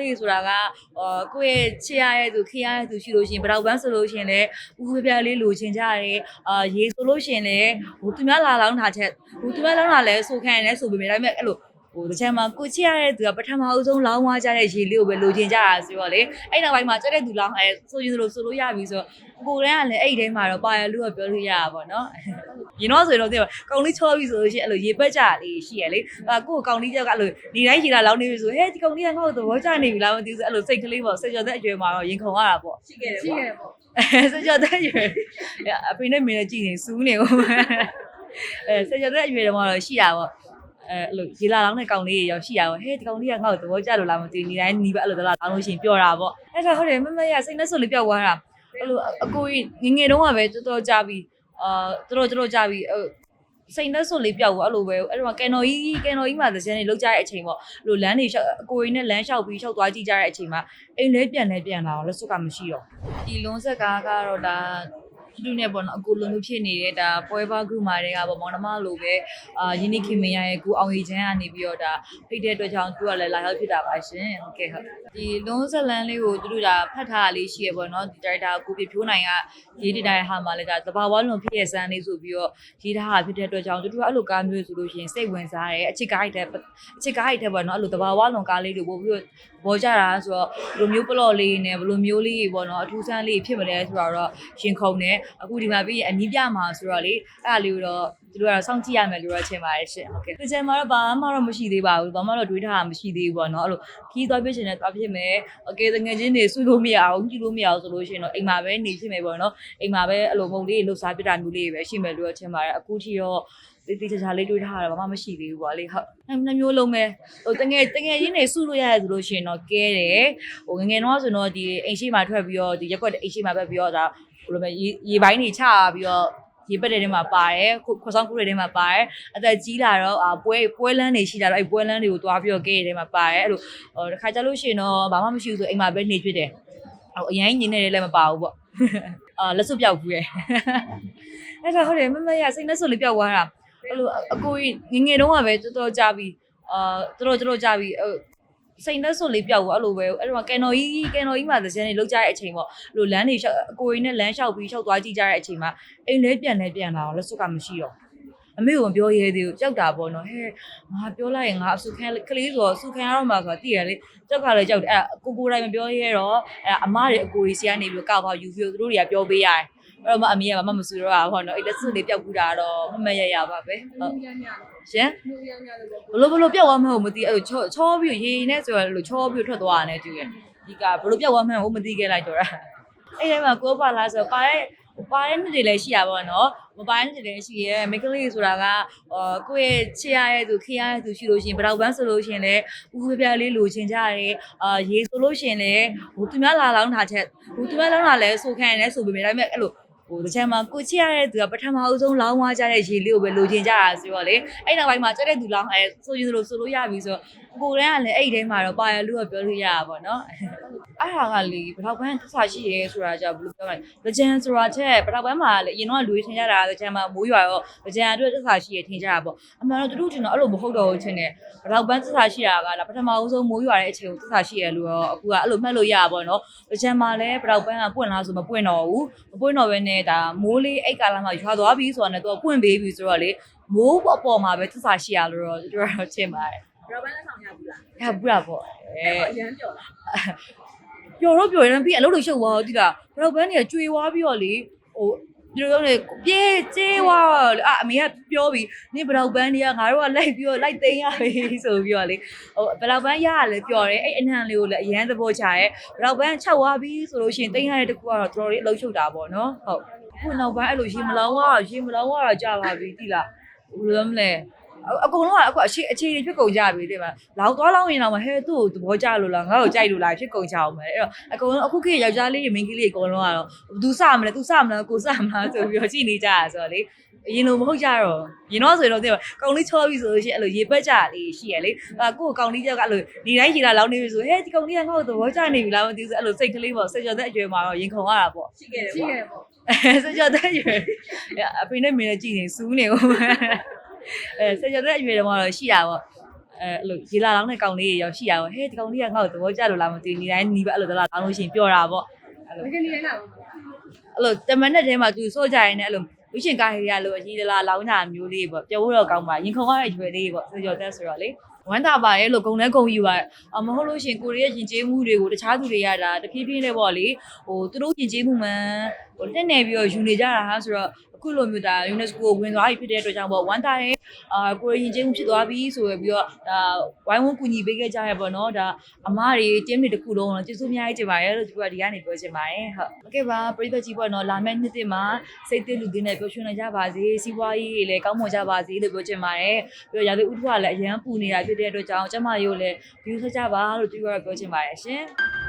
လေးဆိုတာကအာကိုယ့်ရဲ့ချစ်ရတဲ့သူခင်ရတဲ့သူရှိလို့ရှိရင်ဘရောက်ပန်းဆိုလို့ရှိရင်လည်းဥပပြလေးလိုချင်ကြရတယ်အာရေဆိုလို့ရှိရင်လည်းဟိုသူများလာလောင်းတာချက်ဟိုသူများလောင်းတာလည်းဆိုခံရတယ်ဆိုပေမဲ့ဒါပေမဲ့အဲ့လိုဟိုတချမ်းမှာကိုချစ်ရတဲ့သူကပထမအဆုံးလောင်းသွားကြတဲ့ရေလေးကိုပဲလိုချင်ကြတာဆိုတော့လေအဲ့နောက်ပိုင်းမှာကြက်တဲ့သူလောင်းအဲဆိုရင်ဆိုလို့ဆိုလို့ရပြီဆိုတော့ကိုယ်တန်းကလည်းအဲ့ဒီထဲမှာတော့ပါရလူကပြောလို့ရတာပေါ့နော် ရင်တော့ဆိုရင်တော့သိပါကောင်းလေးချောပြီဆိုလို့ရှိရင်အဲ့လိုရေပက်ကြလေးရှိရလေအာကိုယ်ကောင်းလေးကြောက်ကအဲ့လိုဒီတိုင်းရေလာလောင်းနေပြီဆိုဟဲ့ဒီကောင်းလေးကငါ့ကိုသဘောကျနေပြီလားမသိဘူးဆိုအဲ့လိုစိတ်ကလေးပေါ့စိတ်ကြောတဲ့အကျွေးမှာတော့ရင်ခုန်ရတာပေါ့ရှိခဲ့တယ်ရှိပေါ့ခဲ့ပေါ့စိတ်ကြောတဲ့အကျွေးအဖေနဲ့မင်းနဲ့ကြည့်နေစူးနေဦးအဲစိတ်ကြောတဲ့အကျွေးတော့တော့ရှိတာပေါ့အဲအဲ့လိုရေလာလောင်းတဲ့ကောင်လေးရောရှိရပါဟဲ့ဒီကောင်လေးကငါ့ကိုသဘောကျလို့လားမသိဘူးဒီတိုင်းနီးပါအဲ့လိုသလားလောင်းလို့ရှိရင်ပျော်တာပေါ့အဲ့ဒါဟုတ်တယ်မမရစိတ်နဲ့ဆိုလေးပျောက်သွားတာအဲ့လိုအကိုကြီးငငယ်တုန်းကပဲတော်တော်ကြပြီ အာတော်တော်တော်ကြပြီစိတ်နဲ့ဆိုလေးပျောက်သွားအဲ့လိုပဲအဲ့တော့ကန်တော်ကြီးကန်တော်ကြီးမှာသစင်းလေးလောက်ကြတဲ့အချိန်ပေါ့အဲ့လိုလမ်းတွေလျှောက်အကိုကြီးနဲ့လမ်းလျှောက်ပြီးလျှောက်သွားကြည့်ကြတဲ့အချိန်မှာအိမ်လဲပြန်လဲပြန်လာတော့လက်စွပ်ကမရှိတော့ဒီလုံးဆက်ကားကတော့ဒါ လူနဲ့ပေါ့နော်အကူလုံးမျိုးဖြစ်နေတဲ့ဒါပွဲပါ group မှာတွေကပေါ့မောင်နှမလိုပဲအာယင်းနိခင်မရရဲ့ကိုအောင်ရီချမ်းကနေပြီးတော့ဒါဖိတ်တဲ့အတွက်ကြောင့်သူကလည်းလာရောက်ဖြစ်တာပါရှင်ဟုတ်ကဲ့ဟုတ်ဒီလုံးဆက်လန်းလေးကိုသူတို့ဒါဖတ်ထားတာလေးရှိရပေါ့နော်ဒီ director ကိုပြဖြိုးနိုင်ကရေးတတဲ့ဟာမှာလည်းဒါသဘာဝလွန်ဖြစ်ရဲ့ဇာန်လေးဆိုပြီးတော့ရေးထားတာဖြစ်တဲ့အတွက်ကြောင့်သူတို့ကအဲ့လိုကားမျိုးဆိုလို့ရှိရင်စိတ်ဝင်စားတယ်အချစ်ကားရိုက်တဲ့အချစ်ကားရိုက်တဲ့ပေါ့နော်အဲ့လိုသဘာဝလွန်ကားလေးတွေပို့ပြီးတော့ဘောကြတာဆိုတော့ဘယ်လိုမျိုးပလော့လေးနဲ့ဘယ်လိုမျိုးလေးပေါ့နော်အထူးဆန်းလေးဖြစ်မလဲဆိုတော့ရှင်ခုန်တယ်အခုဒီမှာပြီးရင်အနည်းပြမှာဆိုတော့လေအဲ့ဒါလေးကိုတော့သူတို့ကတော့စောင့်ကြည့်ရမယ်လို့တော့ထင်ပါတယ်ရှင်ဟုတ်ကဲ့ဒီချိန်မှာတော့ဘာမှတော့မရှိသေးပါဘူးဘာမှတော့တွေးထားတာမရှိသေးဘူးပေါ့နော်အဲ့လိုခီးသွားပြချင်တယ်သွားပြမယ်အကယ်တငယ်ချင်းတွေစုလို့မရအောင်ကြည့်လို့မရအောင်ဆိုလို့ရှိရင်တော့အိမ်မှာပဲနေဖြစ်မယ်ပေါ့နော်အိမ်မှာပဲအဲ့လိုမုံလေးလှုပ်ရှားပြတာမျိုးလေးပဲရှိမယ်လို့တော့ထင်ပါတယ်အခုထိတော့တေးတေးချာချာလေးတွေးထားတာဘာမှမရှိသေးဘူးပေါ့လေဟုတ်နှမျိုးလုံးပဲဟိုတငယ်တငယ်ချင်းတွေစုလို့ရရဆိုလို့ရှိရင်တော့ကဲတယ်ဟိုငငယ်တော့ဆိုတော့ဒီအိမ်ရှိမှာထွက်ပြီးတော့ဒီရက်ွက်အိမ်ရှိမှာပဲပြီးတော့ဒါ ဘယ်လိုပဲရေပိုင်းတွေချပြီးတော့ရေပက်တဲ့ထဲမှာပါတယ်ခွဆောင်ခုတွေထဲမှာပါတယ်အသက်ကြီးလာတော့အာပွဲပွဲလန်းတွေရှိလာတော့အဲ့ပွဲလန်းတွေကိုတွားပြီးတော့ကဲရတဲ့ထဲမှာပါတယ်အဲ့လိုဟိုတခါကြလို့ရှိရင်တော့ဘာမှမရှိဘူးဆိုအိမ်မှာပဲနေဖြစ်တယ်ဟိုအရင်ညင်နေတယ်လည်းမပါဘူးပေါ့အာလက်စွပ်ပြောက်ဘူးရဲ့အဲ့ဒါဟုတ်တယ်မမရစိတ်နဲ့စွပ်လေးပြောက်သွားတာအဲ့လိုအကိုကြီးငငယ်တုန်းကပဲတော်တော်ကြပြီအာတော်တော်တော်ကြပြီ စိတ်နဲ့စွပ်လေးပြောက်သွားအဲ့လိုပဲအဲ့တော့ကန်တော်ကြီးကန်တော်ကြီးမှာသစင်းလေးလောက်ကြတဲ့အချိန်ပေါ့လိုလမ်းတွေလျှောက်အကိုကြီးနဲ့လမ်းလျှောက်ပြီးလျှောက်သွားကြည့်ကြတဲ့အချိန်မှာအိမ်လဲပြန်လဲပြန်လာတော့လက်စွပ်ကမရှိတော့အမေကမပြောရဲသေးဘူးကြောက်တာပေါ့နော်ဟဲ့ငါပြောလိုက်ရင်ငါအဆုခံကလေးဆိုတော့အဆုခံရတော့မှာဆိုတာသိရလေကြောက်ကလည်းကြောက်တယ်အဲ့ကိုကိုတိုင်းမပြောရဲတော့အဲ့အမတွေအကိုကြီးစီကနေပြီးကောက်ပါယူပြီးသူတို့တွေကပြောပေးရတယ် အဲ့တော့မအမေကမမဆူတော့တာပေါ့နော်အဲ့လက်စွပ်လေးပျောက်ကူတာတော့မမရရပါပဲဟုတ်ညညရှင်ညညညလို့ဘလို့ဘလို့ပျောက်သွားမှန်းကိုမသိအဲ့လိုချောချောပြီးရေနဲ့ဆိုရလို့ချောပြီးထွက်သွားတယ်တူရဲ့ဒီကဘလို့ပျောက်သွားမှန်းကိုမသိခဲ့လိုက်တော့တာအဲ့ထဲမှာကိုပါလာဆိုပါတဲ့ပါတဲ့နေ့တွေလည်းရှိရပါတော့နော်မပိုင်းနေ့တွေလည်းရှိရဲမိကလေးဆိုတာကအာကိုယ့်ရဲ့ချစ်ရတဲ့သူခင်ရတဲ့သူရှိလို့ရှိရင်ဘရောက်ပန်းဆိုလို့ရှိရင်လည်းဥပပြလေးလိုချင်ကြရတယ်အာရေဆိုလို့ရှိရင်လည်းဟိုသူများလာလောင်းတာချက်ဟိုသူများလောင်းတာလည်းဆိုခံရတယ်ဆိုပေမဲ့ဒါပေမဲ့အဲ့လို ဟိုတချမ်းမှာကိုချစ်ရတဲ့သူကပထမအဆုံးလောင်းသွားကြတဲ့ရေလေးကိုပဲလိုချင်ကြတာဆိုတော့လေအဲ့နောက်ပိုင်းမှာကြက်တဲ့သူလောင်းအဲဆိုရင်ဆိုလို့ဆိုလို့ရပြီဆိုတော့ကိုယ်တန်းကလည်းအဲ့ဒီထဲမှာတော့ပါရလူကပြောလို့ရတာပေါ့နော်အဲ့ဟာကလေပထောက်ပန်းသစ္စာရှိရဲဆိုတာကြောင့်ဘယ်လိုပြောမလဲကြံဆိုတာချက်ပထောက်ပန်းမှာလေအရင်တော့လူတွေထင်ကြတာကြံမှာမိုးရွာရောကြံအတွက်သစ္စာရှိရဲထင်ကြတာပေါ့အမှန်တော့သူတို့ထင်တော့အဲ့လိုမဟုတ်တော့ဘူးထင်တယ်ပထောက်ပန်းသစ္စာရှိတာကလာပထမအဆုံးမိုးရွာတဲ့အချိန်ကိုသစ္စာရှိရဲလို့ရောအခုကအဲ့လိုမှတ်လို့ရတာပေါ့နော်ကြံမှာလည်းပထောက်ပန်းကပွင့်လားဆိုမပွင့်တော့ဘူးမပွင့်တော့ဘဲနဲ့ဒါမိုးလေးအဲ့ကာလမှာရွာသွားပြီဆိုတာနဲ့သူကပွင့်ပေးပြီဆိုတော့လေမိုးအပေါ်မှာပဲသစ္စာရှိရလို့တော့သူတို့တော့ထင်ပါတယ်ဘယ်တော့မှလက်ဆောင်ရဘူးလားရဘူးလားပေါ့အဲအရန်ပြောလားပျော်တော့ပျော်ရင်ပြီးအလုပ်တွေရှုပ်သွားတော့တိလားဘရောက်ပန်းတွေကကျွေသွားပြီးတော့လေဟိုဒီလိုမျိုးလေပြေးကျေးသွားအာအမေကပြောပြီးနင်ဘရောက်ပန်းတွေကငါတို့ကလိုက်ပြီးတော့လိုက်သိမ်းရပြီဆိုပြီးတော့လေဟိုဘရောက်ပန်းရရလဲပျော်တယ်အဲ့အနှံလေးကိုလည်းအရန်သဘောချရဲဘရောက်ပန်းချက်သွားပြီးဆိုလို့ရှိရင်သိမ်းရတဲ့တကူကတော့တော်တော်လေးအလုပ်ရှုပ်တာပေါ့နော်ဟုတ် ခုနောက်ပိုင်းအဲ့လိုရေမလောင်းကတော့ရေမလောင်းကတော့ကြာပါပြီတိလားဘယ်လိုလဲမလဲအကုန်လုံးကအခုအခြေအခြေတွေဖြစ်ကုန်ကြပြီတဲ့မှာလောင်သွားလောင်းရင်တော့ဟဲသူ့ကိုသဘောကျလို့လားငါ့ကိုကြိုက်လို့လားဖြစ်ကုန်ကြအောင်မယ်အဲ့တော့အကုန်လုံးအခုခေတ်ယောက်ျားလေးတွေမိန်းကလေးတွေအကုန်လုံးကတော့ဘသူစမလဲသူစမလားကိုစမလားဆိုပြီးတော့ကြည့်နေကြတာဆိုတော့လေအရင်လိုမဟုတ်ကြတော့ရင်တော့ဆိုရင်တော့တဲ့ကောင်လေးချောပြီဆိုလို့ရှိရင်အဲ့လိုရေပက်ကြလေးရှိရလေအာကိုကောင်လေးကြောက်ကအဲ့လိုဒီတိုင်းရေလာလောင်းနေပြီဆိုဟဲ့ဒီကောင်လေးကငါ့ကိုသဘောကျနေပြီလားမသိဘူးဆိုအဲ့လိုစိတ်ကလေးပေါ့စိတ်ကြောတဲ့အကျွေးမှာတော့ရင်ခုန်ရတာပေါ့ရှိခဲ့တယ်ရှိပေါ့ခဲ့ပေါ့စိတ်ကြောတဲ့အကျွေးအဖေနဲ့မင်းနဲ့ကြည့်နေစူးနေဦးအဲစိတ်ကြောတဲ့အကျွေးတော့ရှိတာပေါ့အဲအဲ့လိုရေလာလောင်းတဲ့ကောင်လေးတွေရောရှိရပါဟဲ့ဒီကောင်လေးကငါ့ကိုသဘောကျလို့လားမသိဘူးနေတိုင်းနီးပါအဲ့လိုသလားလောင်းလို့ရှိရင်ပြောတာပေါ့အဲ့လိုဘယ်ကနေလဲလားအဲ့လိုတမန်နဲ့တဲမှာသူစော့ကြရင်လည်းအဲ့လို လူရှင်ကားရီရလို့အကြီးတလားလောင်းတာမျိုးလေးပေါ့ပြောဖို့တော့ကောင်းပါရင်ခုံရတဲ့ရွယ်လေးပေါ့စေကျော်သက်ဆိုတော့လေဝမ်းသာပါရဲ့လို့ဂုံလဲဂုံယူပါအမဟုတ်လို့ရှင်ကိုရီးယားယဉ်ကျေးမှုတွေကိုတခြားသူတွေရတာတဖြည်းဖြည်းနဲ့ပေါ့လေဟိုသူတို့ယဉ်ကျေးမှုမှန်ဟိုတက်နေပြီးတော့ယူနေကြတာဟာဆိုတော့အခုလိုမျိုးဒါ UNESCO ကိုဝင်သွားပြီဖြစ်တဲ့အတွက်ကြောင့်ပေါ့ဝမ်းသာရဲ့အာကိုရီးယားယဉ်ကျေးမှုဖြစ်သွားပြီဆိုပြီးတော့ဒါဝိုင်းဝန်းကူညီပေးခဲ့ကြရပေါ့နော်ဒါအမတွေတင်းတွေတစ်ခုလုံးတော့ကျေးဇူးအများကြီးတင်ပါတယ်လို့ဒီကဒီကနေပြောချင်ပါတယ်ဟုတ်โอเคပါပရိသတ်ကြီးပေါ့နော်လာမယ့်နှစ်တစ်မှာစိတ်သေးလူသေးနဲ့ပျော်ရွှင်နိုင်ကြပါစေစီးပွားရေးတွေလည်းကောင်းမွန်ကြပါစေလို့ပြောချင်ပါတယ်ပြီးတော့ရာသီဥတုကလည်းအရန်ပူနေတာဖြစ်တဲ့အတွက်ကြောင့်ကျမရိုးလည်း view ဆက်ကြပါလို့ဒီကတော့ပြောချင်ပါတယ်ရှင်